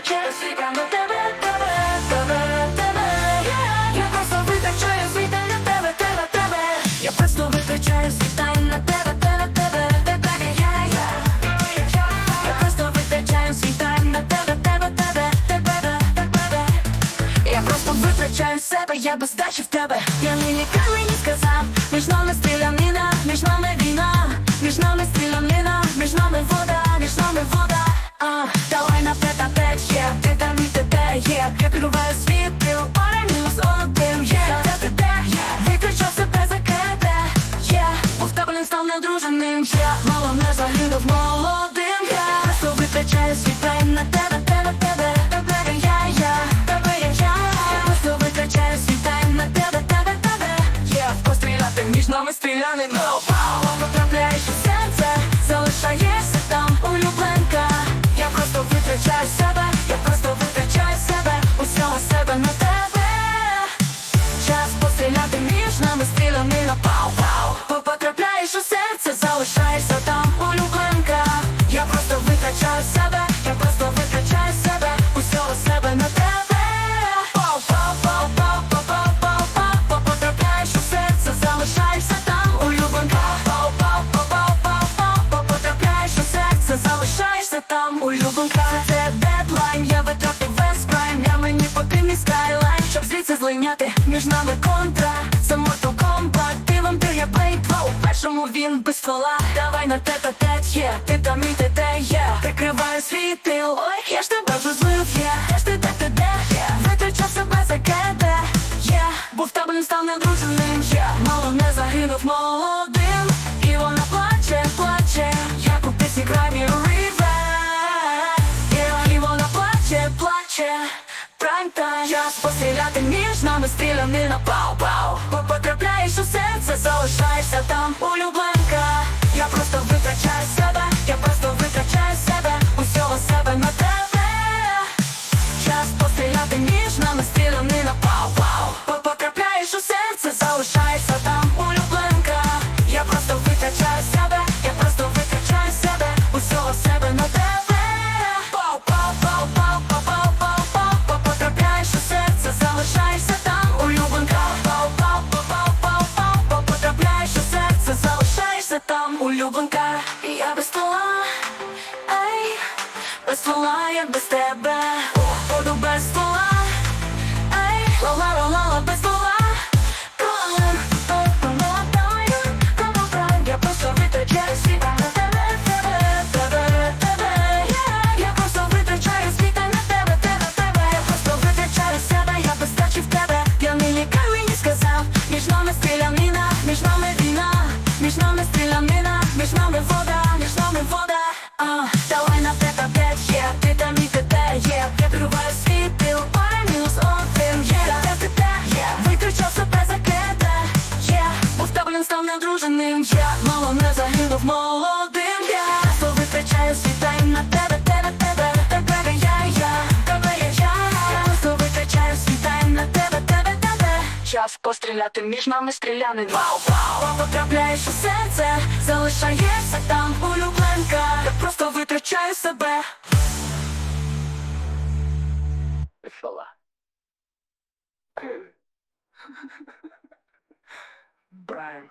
витрачаю світа на тебе, тебе, тебе, тебе. Я просто витрачаю світа на тебе, тебе, тебе. Я просто витрачаю світа на тебе, тебе, тебе, тебе, тебе, тебе, тебе. Я просто витрачаю себе, я без здачі в тебе. Я не ніколи не сказав, між нами стрілянина, між нами війна, між нами стрілянина, між нами вода, Мало не загинув молодим, я. Просто витрачаю свій тайм на тебе, тебе, тебе, тебе, я, я, тебе, я, я. Я витрачаю свій тайм на тебе, тебе, тебе. Є, постріляти між нами стрілянин. Потрапляєш у серце, залишаєшся там, улюбленка. Я просто витрачаю себе, я просто витрачаю себе, усього себе на тебе. Серце, залишаєшся там, улюбленка. Я просто витрачаю себе, я просто витрачаю себе, усього себе на тебе. Пау-пау-пау-пау-пау-пау-пау-пау. Потрапляєш у серце, залишаєшся там, улюбленка. Пау-пау-пау-пау-пау-пау. Потрапляєш у серце, залишаєшся там, улюбленка. Це дедлайн, я витратив весь прайм, я мені потрібний скайлайн, щоб звідси злиняти між нами контра. Він Давай на те та те є, ти там і ти те є. Прикриваю свій тил, ой, я ж тебе вже злив, є. Я ж ти де ти де, є. Витрачав себе за кете, є. Був в тебе не став недруженим, є. Мало не загинув молодим. І вона плаче, плаче. Як у пісні Грамі River І вона плаче, плаче. Прайм тайм. Час постріляти між нами стрілянина. Пау-пау Улюбленка І я без стола, Ей, без ствола, як без тебе стрілянина, між нами вода, між нами вода. А, Давай на те те є, ти там і те є. Я керуваю світ, ти опора мінус один витрачав себе за кете. Є. Бо в він став недруженим. Є. Мало не загинув молодим є Просто витрачаю свій на тебе, тебе, тебе. Я, я, тебе я, я. Я просто витрачаю на тебе, тебе, тебе. Час постріляти між нами стрілянин. Вау, вау. Потрапляєш у серце, залишаєшся там улюбленка. Я просто витрачаю себе. Пішла. Брайан